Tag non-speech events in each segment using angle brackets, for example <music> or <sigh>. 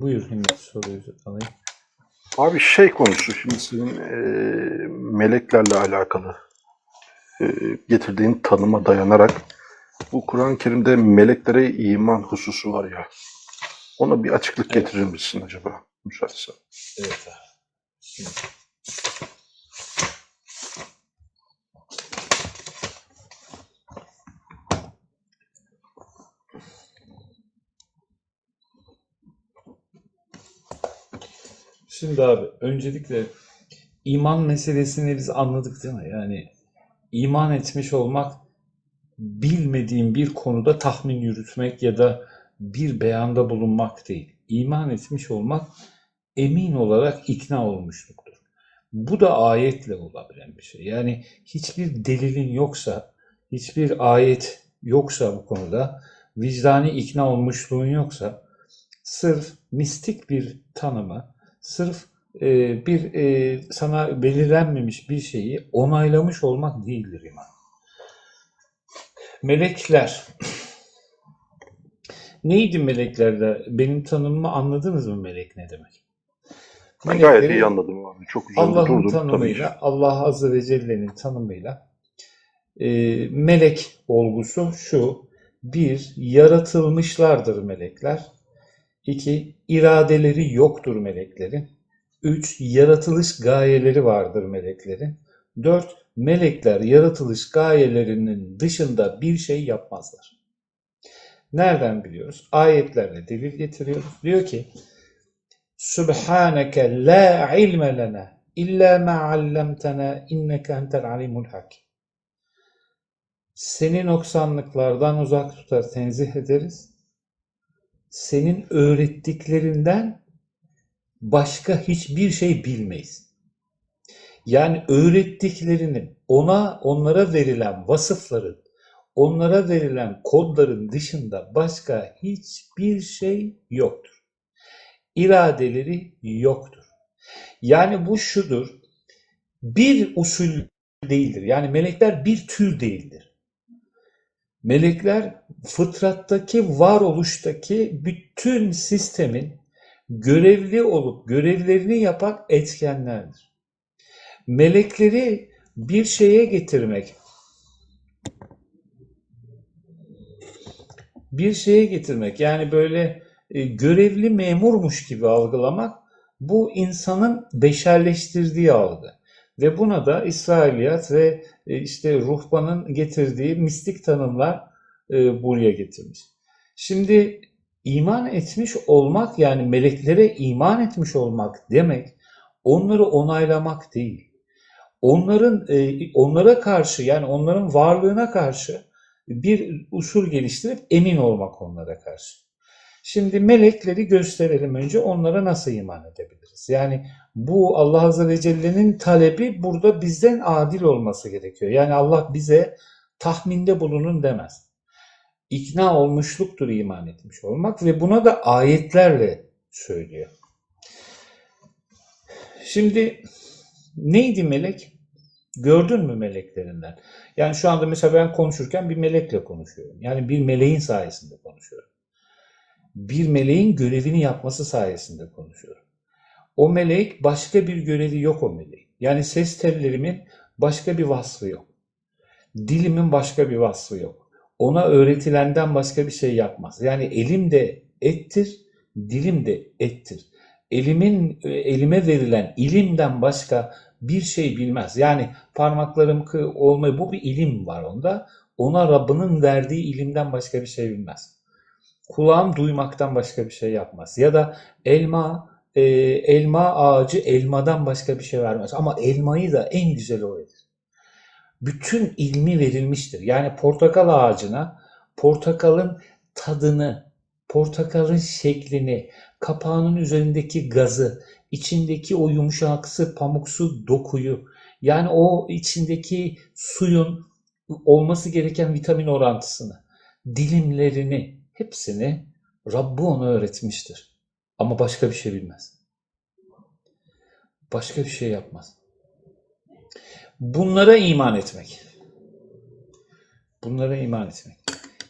Buyur Himmet soruyu alayım. Abi şey konusu şimdi senin e, meleklerle alakalı e, getirdiğin tanıma dayanarak bu Kur'an-ı Kerim'de meleklere iman hususu var ya ona bir açıklık Evet. getirir misin acaba? Müsaitse. Evet abi. Şimdi. Şimdi abi öncelikle iman meselesini biz anladık değil mi? Yani iman etmiş olmak bilmediğin bir konuda tahmin yürütmek ya da bir beyanda bulunmak değil. İman etmiş olmak emin olarak ikna olmuşluktur. Bu da ayetle olabilen bir şey. Yani hiçbir delilin yoksa, hiçbir ayet yoksa bu konuda, vicdani ikna olmuşluğun yoksa, sırf mistik bir tanımı, sırf e, bir e, sana belirlenmemiş bir şeyi onaylamış olmak değildir iman. Melekler. <clears throat> Neydi meleklerde? Benim tanımımı anladınız mı melek ne demek? Ben gayet iyi anladım abi. Çok üzerinde Allah'ın durdum tabii tanımıyla, Allah Azze ve Celle'nin tanımıyla e, melek olgusu şu. Bir, yaratılmışlardır melekler. İki, iradeleri yoktur meleklerin. Üç, yaratılış gayeleri vardır meleklerin. Dört, melekler yaratılış gayelerinin dışında bir şey yapmazlar. Nereden biliyoruz? Ayetlerle delil getiriyoruz. Diyor ki Subhaneke la ilme lena illa ma allamtana inneke entel alimul hakim. Seni noksanlıklardan uzak tutar tenzih ederiz. Senin öğrettiklerinden başka hiçbir şey bilmeyiz. Yani öğrettiklerinin ona onlara verilen vasıfların, onlara verilen kodların dışında başka hiçbir şey yoktur. İradeleri yoktur. Yani bu şudur. Bir usul değildir. Yani melekler bir tür değildir. Melekler fıtrattaki, varoluştaki bütün sistemin görevli olup görevlerini yapan etkenlerdir. Melekleri bir şeye getirmek, bir şeye getirmek yani böyle e, görevli memurmuş gibi algılamak bu insanın beşerleştirdiği algı. Ve buna da İsrailiyat ve e, işte ruhbanın getirdiği mistik tanımlar e, buraya getirmiş. Şimdi iman etmiş olmak yani meleklere iman etmiş olmak demek onları onaylamak değil. Onların e, onlara karşı yani onların varlığına karşı bir usul geliştirip emin olmak onlara karşı. Şimdi melekleri gösterelim önce onlara nasıl iman edebiliriz? Yani bu Allah Azze ve Celle'nin talebi burada bizden adil olması gerekiyor. Yani Allah bize tahminde bulunun demez. İkna olmuşluktur iman etmiş olmak ve buna da ayetlerle söylüyor. Şimdi neydi melek? Gördün mü meleklerinden? Yani şu anda mesela ben konuşurken bir melekle konuşuyorum. Yani bir meleğin sayesinde konuşuyorum bir meleğin görevini yapması sayesinde konuşuyorum. O melek başka bir görevi yok o meleğin. Yani ses tellerimin başka bir vasfı yok. Dilimin başka bir vasfı yok. Ona öğretilenden başka bir şey yapmaz. Yani elim de ettir, dilim de ettir. Elimin elime verilen ilimden başka bir şey bilmez. Yani parmaklarım kı olmayı bu bir ilim var onda. Ona Rabbinin verdiği ilimden başka bir şey bilmez kulağım duymaktan başka bir şey yapmaz. Ya da elma e, elma ağacı elmadan başka bir şey vermez. Ama elmayı da en güzel o verir. Bütün ilmi verilmiştir. Yani portakal ağacına portakalın tadını, portakalın şeklini, kapağının üzerindeki gazı, içindeki o yumuşaksı pamuksu dokuyu, yani o içindeki suyun olması gereken vitamin orantısını, dilimlerini, hepsini Rabbi ona öğretmiştir. Ama başka bir şey bilmez. Başka bir şey yapmaz. Bunlara iman etmek. Bunlara iman etmek.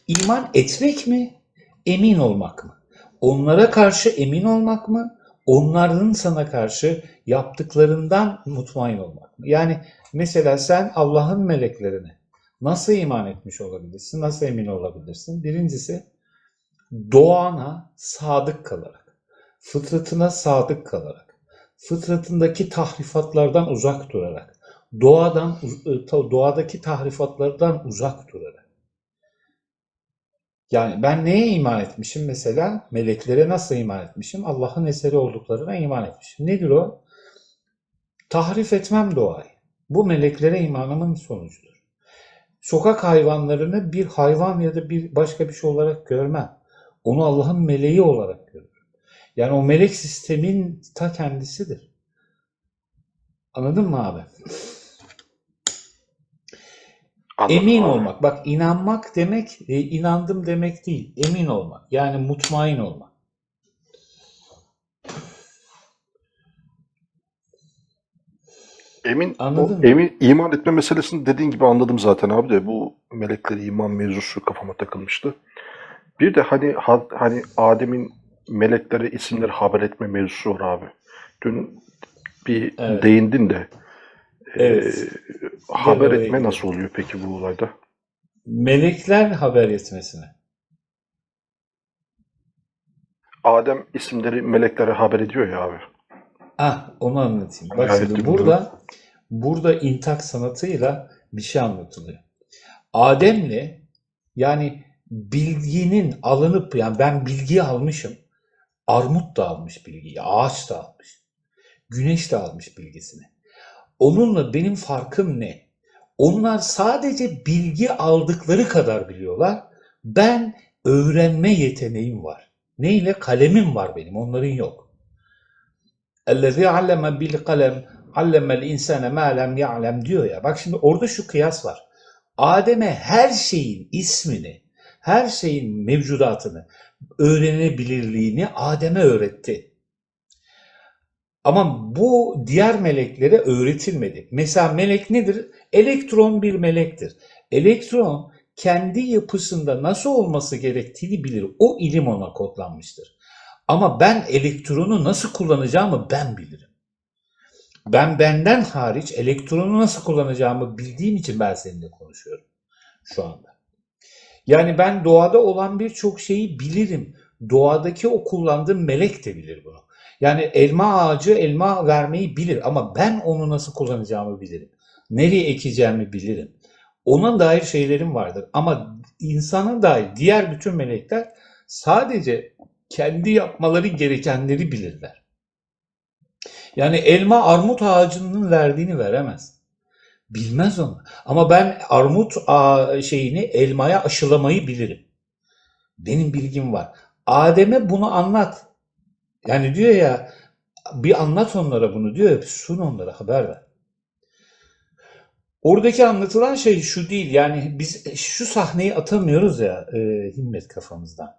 İman etmek mi? Emin olmak mı? Onlara karşı emin olmak mı? Onların sana karşı yaptıklarından mutmain olmak mı? Yani mesela sen Allah'ın meleklerine nasıl iman etmiş olabilirsin? Nasıl emin olabilirsin? Birincisi doğana sadık kalarak, fıtratına sadık kalarak, fıtratındaki tahrifatlardan uzak durarak, doğadan doğadaki tahrifatlardan uzak durarak. Yani ben neye iman etmişim mesela? Meleklere nasıl iman etmişim? Allah'ın eseri olduklarına iman etmişim. Nedir o? Tahrif etmem doğayı. Bu meleklere imanımın sonucudur. Sokak hayvanlarını bir hayvan ya da bir başka bir şey olarak görmem. Onu Allah'ın meleği olarak görürüm. Yani o melek sistemin ta kendisidir. Anladın mı abi? Anladım Emin abi. olmak. Bak inanmak demek e, inandım demek değil. Emin olmak. Yani mutmain olmak. Emin, Anladın o mı? emin iman etme meselesini dediğin gibi anladım zaten abi de bu melekleri iman mevzusu kafama takılmıştı. Bir de hani ha- hani Adem'in meleklere isimleri haber etme mevzusu var abi. Dün bir Evet. değindin de Evet. e, haber etme gidelim. nasıl oluyor peki bu olayda? Melekler haber etmesine. Adem isimleri meleklere haber ediyor ya abi. Ah, onu anlatayım. Bak şimdi burada burada intak sanatıyla bir şey anlatılıyor. Adem'le yani bilginin alınıp yani ben bilgiyi almışım. Armut da almış bilgiyi, ağaç da almış. Güneş de almış bilgisini. Onunla benim farkım ne? Onlar sadece bilgi aldıkları kadar biliyorlar. Ben öğrenme yeteneğim var. Neyle? Kalemim var benim, onların yok. اَلَّذِي عَلَّمَ بِالْقَلَمْ عَلَّمَ الْاِنْسَانَ مَا لَمْ يَعْلَمْ diyor ya. Bak şimdi orada şu kıyas var. Adem'e her şeyin ismini, her şeyin mevcudatını, öğrenebilirliğini Adem'e öğretti. Ama bu diğer meleklere öğretilmedi. Mesela melek nedir? Elektron bir melektir. Elektron kendi yapısında nasıl olması gerektiğini bilir. O ilim ona kodlanmıştır. Ama ben elektronu nasıl kullanacağımı ben bilirim. Ben benden hariç elektronu nasıl kullanacağımı bildiğim için ben seninle konuşuyorum şu anda. Yani ben doğada olan birçok şeyi bilirim. Doğadaki o kullandığım melek de bilir bunu. Yani elma ağacı elma vermeyi bilir ama ben onu nasıl kullanacağımı bilirim. Nereye ekeceğimi bilirim. Ona dair şeylerim vardır. Ama insana dair diğer bütün melekler sadece kendi yapmaları gerekenleri bilirler. Yani elma armut ağacının verdiğini veremez. Bilmez onu. Ama ben armut şeyini elmaya aşılamayı bilirim. Benim bilgim var. Adem'e bunu anlat. Yani diyor ya bir anlat onlara bunu diyor ya sun onlara haber ver. Oradaki anlatılan şey şu değil yani biz şu sahneyi atamıyoruz ya e, himmet kafamızdan.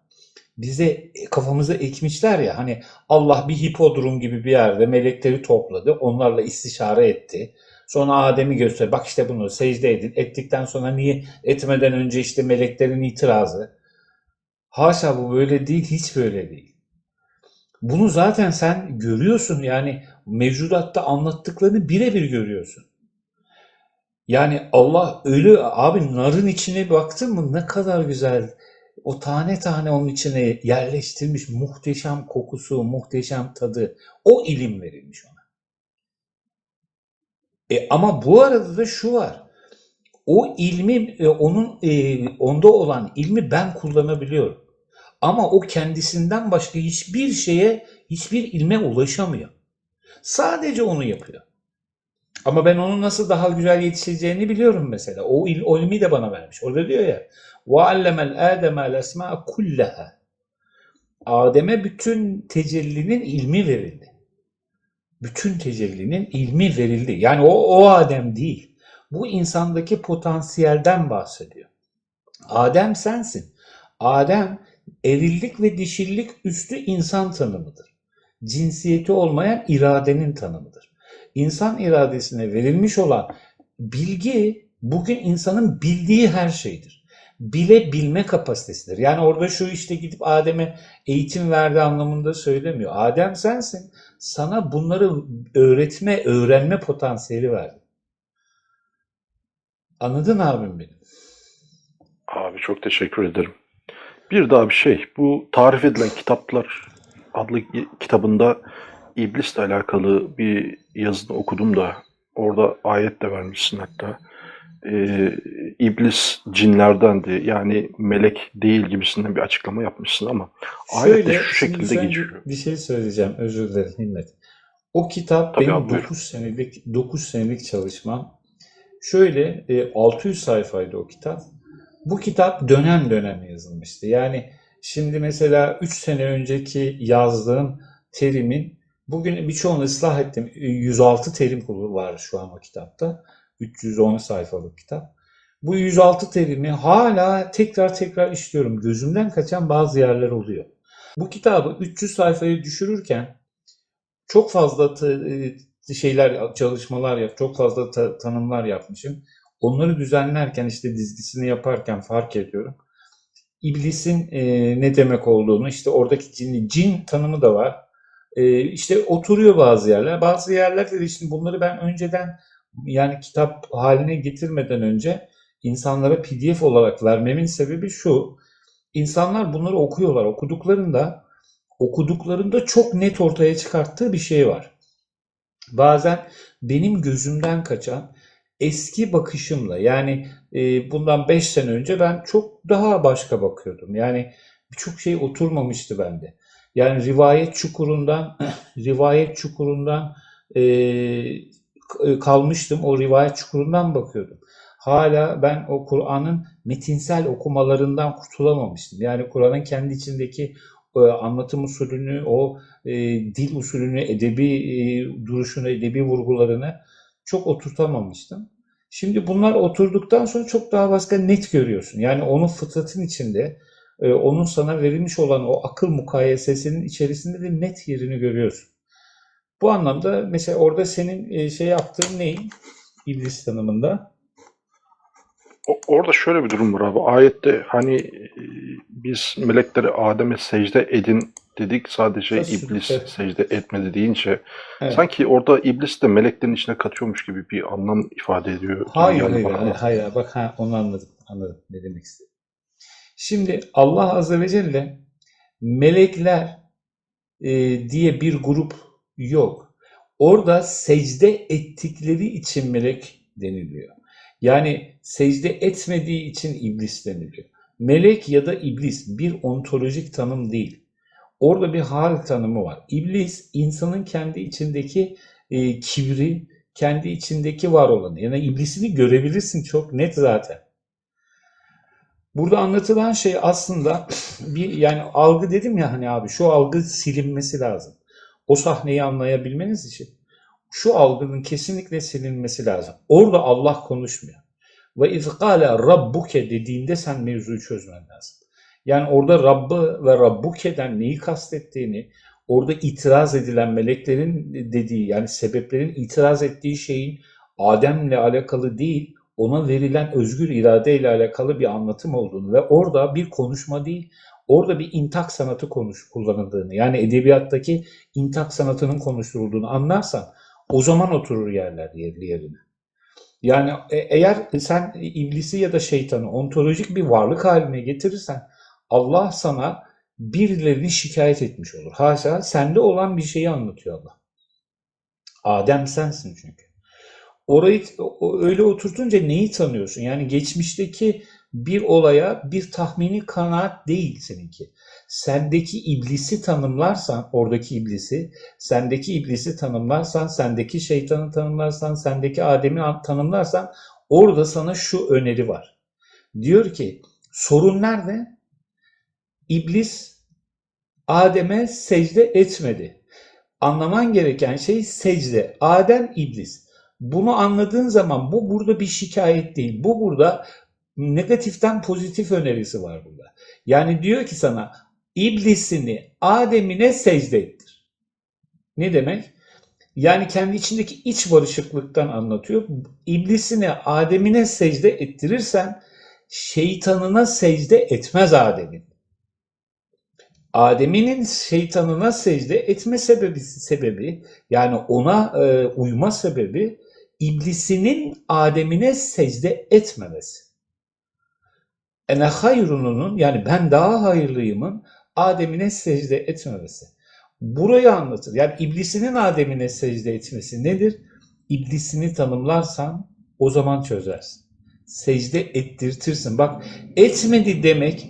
Bize kafamıza ekmişler ya hani Allah bir hipodrom gibi bir yerde melekleri topladı onlarla istişare etti. Sonra Adem'i göster. Bak işte bunu secde edin. Ettikten sonra niye etmeden önce işte meleklerin itirazı. Haşa bu böyle değil, hiç böyle değil. Bunu zaten sen görüyorsun yani mevcudatta anlattıklarını birebir görüyorsun. Yani Allah ölü abi narın içine baktın mı ne kadar güzel. O tane tane onun içine yerleştirilmiş muhteşem kokusu, muhteşem tadı. O ilim verilmiş ona. E, ama bu arada da şu var. O ilmi, e, onun e, onda olan ilmi ben kullanabiliyorum. Ama o kendisinden başka hiçbir şeye, hiçbir ilme ulaşamıyor. Sadece onu yapıyor. Ama ben onun nasıl daha güzel yetişeceğini biliyorum mesela. O, il, o ilmi de bana vermiş. Orada diyor ya وَعَلَّمَ الْآدَمَ الْاَسْمَاءَ كُلَّهَا Adem'e bütün tecellinin ilmi verildi. Bütün tecellinin ilmi verildi. Yani o, o Adem değil. Bu insandaki potansiyelden bahsediyor. Adem sensin. Adem erillik ve dişillik üstü insan tanımıdır. Cinsiyeti olmayan iradenin tanımıdır. İnsan iradesine verilmiş olan bilgi bugün insanın bildiği her şeydir. Bilebilme kapasitesidir. Yani orada şu işte gidip Adem'e eğitim verdi anlamında söylemiyor. Adem sensin. Sana bunları öğretme, öğrenme potansiyeli verdi. Anladın abim benim? Abi çok teşekkür ederim. Bir daha bir şey. Bu tarif edilen kitaplar adlı kitabında iblisle alakalı bir yazını okudum da orada ayet de vermişsin hatta. Ee, iblis cinlerdendi yani melek değil gibisinden bir açıklama yapmışsın ama ayette şu şekilde geçiyor. Bir şey söyleyeceğim. Özür dilerim Himmet. O kitap Tabii benim abi, buyur. 9 senelik 9 senelik çalışmam. Şöyle e, 600 sayfaydı o kitap. Bu kitap dönem dönem yazılmıştı. Yani şimdi mesela 3 sene önceki yazdığım terimin bugün birçoğunu ıslah ettim. 106 terim kulu var şu an o kitapta. 310 sayfalık kitap. Bu 106 terimi hala tekrar tekrar işliyorum. Gözümden kaçan bazı yerler oluyor. Bu kitabı 300 sayfaya düşürürken çok fazla e, şeyler, çalışmalar yap, çok fazla ta- tanımlar yapmışım. Onları düzenlerken işte dizgisini yaparken fark ediyorum. İblisin e, ne demek olduğunu, işte oradaki cin, cin tanımı da var. E, işte oturuyor bazı yerler. Bazı yerlerde de işte bunları ben önceden yani kitap haline getirmeden önce insanlara PDF olarak vermemin sebebi şu. İnsanlar bunları okuyorlar. Okuduklarında okuduklarında çok net ortaya çıkarttığı bir şey var. Bazen benim gözümden kaçan eski bakışımla yani e, bundan 5 sene önce ben çok daha başka bakıyordum. Yani birçok şey oturmamıştı bende. Yani rivayet çukurundan <clears throat> rivayet çukurundan e, kalmıştım. O rivayet çukurundan bakıyordum. Hala ben o Kur'an'ın metinsel okumalarından kurtulamamıştım. Yani Kur'an'ın kendi içindeki e, anlatım usulünü, o e, dil usulünü, edebi e, duruşunu, edebi vurgularını çok oturtamamıştım. Şimdi bunlar oturduktan sonra çok daha başka net görüyorsun. Yani onun fıtratın içinde, e, onun sana verilmiş olan o akıl mukayesesinin içerisinde de net yerini görüyorsun. Bu anlamda mesela orada senin e, şey yaptığın ne? İblis tanımında. Orada şöyle bir durum var abi. Ayette hani e, biz meleklere Adem'e secde edin dedik. Sadece Nasıl? iblis Evet. secde etmedi deyince Evet. sanki orada iblis de meleklerin içine katıyormuş gibi bir anlam ifade ediyor. Hayır, geldi hayır, bana hayır, hayır. Bak ha, onu anladım, anladım ne demek istediğini. Şimdi Allah Azze ve Celle melekler e, diye bir grup yok. Orada secde ettikleri için melek deniliyor. Yani secde etmediği için iblis deniliyor. Melek ya da iblis bir ontolojik tanım değil. Orada bir hal tanımı var. İblis insanın kendi içindeki e, kibri, kendi içindeki var olanı. Yani iblisini görebilirsin çok net zaten. Burada anlatılan şey aslında <clears throat> bir yani algı dedim ya hani abi şu algı silinmesi lazım. O sahneyi anlayabilmeniz için şu algının kesinlikle silinmesi lazım. Orada Allah konuşmuyor. Ve izkale rabbuke dediğinde sen mevzuyu çözmen lazım. Yani orada Rabbı ve Rabbuke'den neyi kastettiğini, orada itiraz edilen meleklerin dediği yani sebeplerin itiraz ettiği şeyin Adem'le alakalı değil, ona verilen özgür iradeyle alakalı bir anlatım olduğunu ve orada bir konuşma değil, orada bir intak sanatı konuş kullanıldığını, yani edebiyattaki intak sanatının konuşturulduğunu anlarsan o zaman oturur yerler yerli yerine. Yani e- eğer sen iblisi ya da şeytanı ontolojik bir varlık haline getirirsen Allah sana birilerini şikayet etmiş olur. Haşa sende olan bir şeyi anlatıyor Allah. Adem sensin çünkü. Orayı öyle oturtunca neyi tanıyorsun? Yani geçmişteki bir olaya bir tahmini kanaat değil seninki. Sendeki iblisi tanımlarsan, oradaki iblisi, sendeki iblisi tanımlarsan, sendeki şeytanı tanımlarsan, sendeki Adem'i tanımlarsan orada sana şu öneri var. Diyor ki sorun nerede? İblis Adem'e secde etmedi. Anlaman gereken şey secde. Adem iblis. Bunu anladığın zaman bu burada bir şikayet değil. Bu burada negatiften pozitif önerisi var burada. Yani diyor ki sana iblisini Adem'ine secde ettir. Ne demek? Yani kendi içindeki iç barışıklıktan anlatıyor. İblisini Adem'ine secde ettirirsen şeytanına secde etmez Adem'in. Adem'in şeytanına secde etme sebebi, sebebi yani ona e, uyma sebebi iblisinin Adem'ine secde etmemesi. Ene hayrununun yani ben daha hayırlıyımın Adem'ine secde etmemesi. Burayı anlatır. Yani iblisinin Adem'ine secde etmesi nedir? İblisini tanımlarsan o zaman çözersin. Secde ettirtirsin. Bak etmedi demek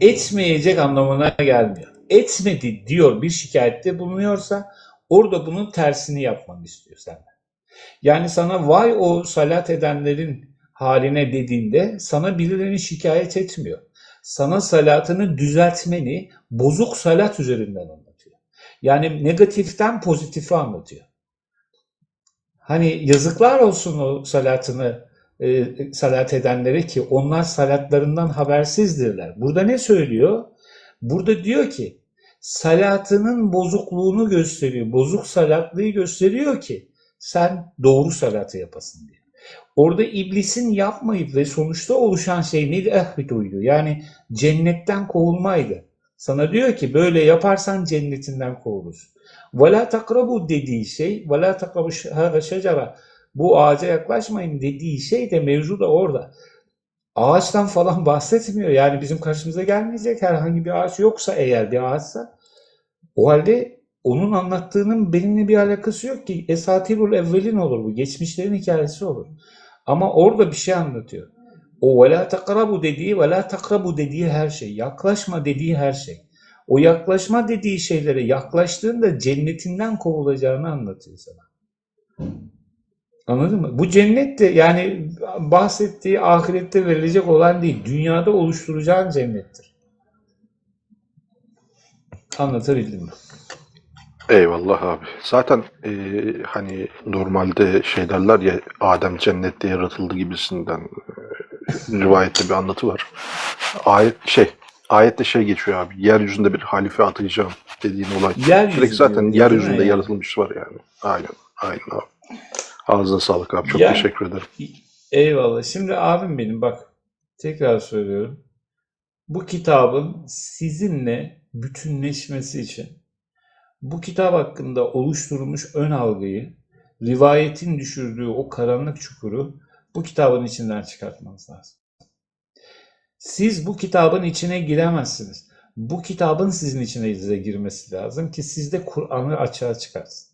etmeyecek anlamına gelmiyor. Etmedi diyor bir şikayette bulunuyorsa orada bunun tersini yapmanı istiyor senden. Yani sana vay o salat edenlerin haline dediğinde sana birilerini şikayet etmiyor. Sana salatını düzeltmeni bozuk salat üzerinden anlatıyor. Yani negatiften pozitifi anlatıyor. Hani yazıklar olsun o salatını e, salat edenlere ki onlar salatlarından habersizdirler. Burada ne söylüyor? Burada diyor ki salatının bozukluğunu gösteriyor. Bozuk salatlıyı gösteriyor ki sen doğru salatı yapasın diye. Orada iblisin yapmayıp ve sonuçta oluşan şey neydi? Ehviduydu. Yani cennetten kovulmaydı. Sana diyor ki böyle yaparsan cennetinden kovulursun. Vela takrabu dediği şey, vela takrabu şecera bu ağaca yaklaşmayın dediği şey de mevzu da orada. Ağaçtan falan <laughs> bahsetmiyor. Yani bizim karşımıza gelmeyecek herhangi bir ağaç yoksa eğer bir ağaçsa o halde onun anlattığının benimle bir alakası yok ki. Esatirul evvelin olur bu. Geçmişlerin hikayesi olur. Ama orada bir şey anlatıyor. O ve la takrabu dediği ve la takrabu dediği her şey. Yaklaşma dediği her şey. O yaklaşma dediği şeylere yaklaştığında cennetinden kovulacağını anlatıyor sana. Anladın mı? Bu cennet de yani bahsettiği ahirette verilecek olan değil. Dünyada oluşturacağın cennettir. Anlatabildim mi? Eyvallah abi. Zaten e, hani normalde şey derler ya Adem cennette yaratıldı gibisinden e, rivayette bir anlatı var. Ayet şey ayette şey geçiyor abi. Yeryüzünde bir halife atayacağım dediğin olay. Yeryüzü Direkt zaten yeryüzünde mi? yaratılmış var yani. Aynen. Aynen abi. Ağzına sağlık abi. Çok Yani- teşekkür ederim. Eyvallah. Şimdi abim benim bak tekrar söylüyorum. Bu kitabın sizinle bütünleşmesi için bu kitap hakkında oluşturulmuş ön algıyı, rivayetin düşürdüğü o karanlık çukuru bu kitabın içinden çıkartmanız lazım. Siz bu kitabın içine giremezsiniz. Bu kitabın sizin içine girmesi lazım ki sizde Kur'an'ı açığa çıkarsın.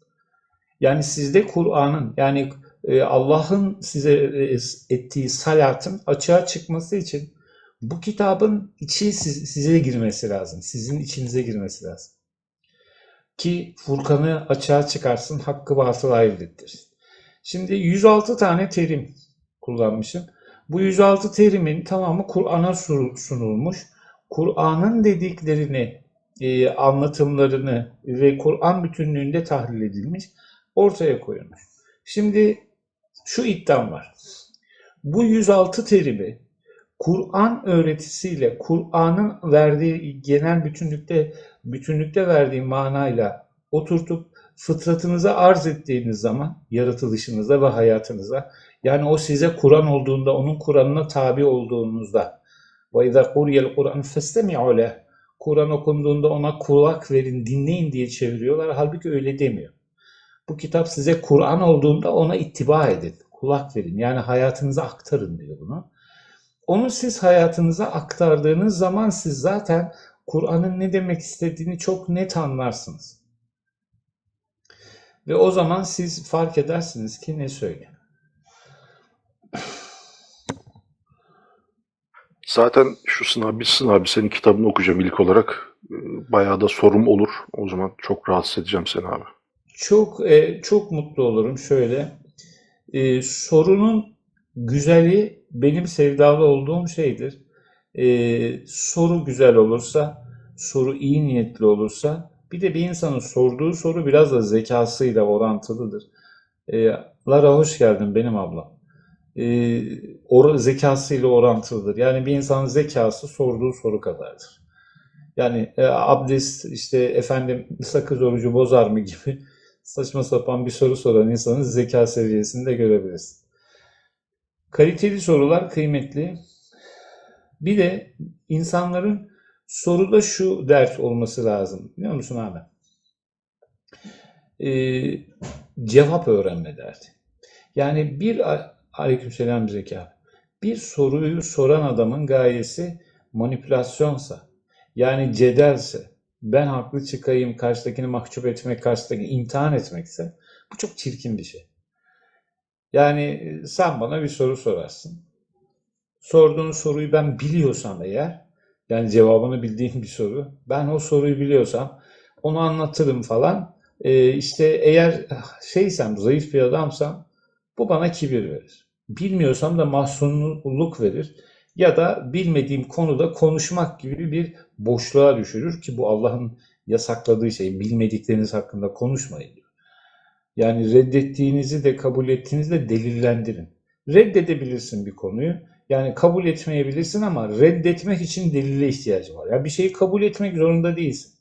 Yani sizde Kur'an'ın yani e, Allah'ın size e, ettiği salatın açığa çıkması için bu kitabın içi siz- size girmesi lazım. Sizin içinize girmesi lazım. Ki Furkan'ı açığa çıkarsın, hakkı batıl ayırt ettirsin. Şimdi 106 tane terim kullanmışım. Bu 106 terimin tamamı Kur'an'a sunulmuş. Kur'an'ın dediklerini, e, anlatımlarını ve Kur'an bütünlüğünde tahlil edilmiş, ortaya koyulmuş. Şimdi şu iddiam var. Bu 106 terimi Kur'an öğretisiyle, Kur'an'ın verdiği genel bütünlükte bütünlükte verdiği manayla oturtup fıtratınıza arz ettiğiniz zaman yaratılışınızda ve hayatınızda yani o size Kur'an olduğunda, onun Kur'an'ına tabi olduğunuzda ve izâ kuriyel Kur'an festemi'u leh Kur'an okunduğunda ona kulak verin, dinleyin diye çeviriyorlar. Halbuki öyle demiyor. Bu kitap size Kur'an olduğunda ona ittiba edin, kulak verin. Yani hayatınıza aktarın diyor bunu. Onu siz hayatınıza aktardığınız zaman siz zaten Kur'an'ın ne demek istediğini çok net anlarsınız. Ve o zaman siz fark edersiniz ki ne söylüyor. Zaten şu sınav bitsin abi senin kitabını okuyacağım ilk olarak. Bayağı da sorum olur. O zaman çok rahatsız edeceğim seni abi. Çok e, çok mutlu olurum şöyle. E, sorunun güzeli benim sevdalı olduğum şeydir. E, soru güzel olursa, soru iyi niyetli olursa, bir de bir insanın sorduğu soru biraz da zekasıyla orantılıdır. E, Lara hoş geldin benim ablam. E, or- zekasıyla orantılıdır. Yani bir insanın zekası sorduğu soru kadardır. Yani e, abdest işte efendim sakız orucu bozar mı gibi <laughs> saçma sapan bir soru soran insanın zeka seviyesini de görebiliriz. Kaliteli sorular kıymetli. Bir de insanların soruda şu dert olması lazım. Biliyor musun abi? Ee, cevap öğrenme derdi. Yani bir aleykümselam Zeki abi. Bir soruyu soran adamın gayesi manipülasyonsa, yani cedelse, ben haklı çıkayım, karşıdakini mahcup etmek, karşıdakini imtihan etmekse bu çok çirkin bir şey. Yani sen bana bir soru sorarsın. Sorduğun soruyu ben biliyorsam eğer, yani cevabını bildiğim bir soru, ben o soruyu biliyorsam onu anlatırım falan. Ee, işte eğer şeysem, zayıf bir adamsam bu bana kibir verir. Bilmiyorsam da mahzunluk verir. Ya da bilmediğim konuda konuşmak gibi bir boşluğa düşürür ki bu Allah'ın yasakladığı şey. Bilmedikleriniz hakkında konuşmayın. Yani reddettiğinizi de kabul ettiğinizi de delillendirin. Reddedebilirsin bir konuyu. Yani kabul etmeyebilirsin ama reddetmek için delile ihtiyacı var. Ya bir şeyi kabul etmek zorunda değilsin.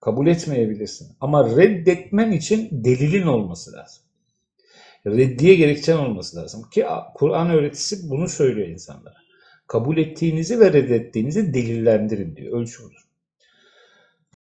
Kabul etmeyebilirsin. Ama reddetmen için delilin olması lazım. Reddiye gerekçen olması lazım. Ki Kur'an öğretisi bunu söylüyor insanlara. Kabul ettiğinizi ve reddettiğinizi delillendirin diyor. Ölçü.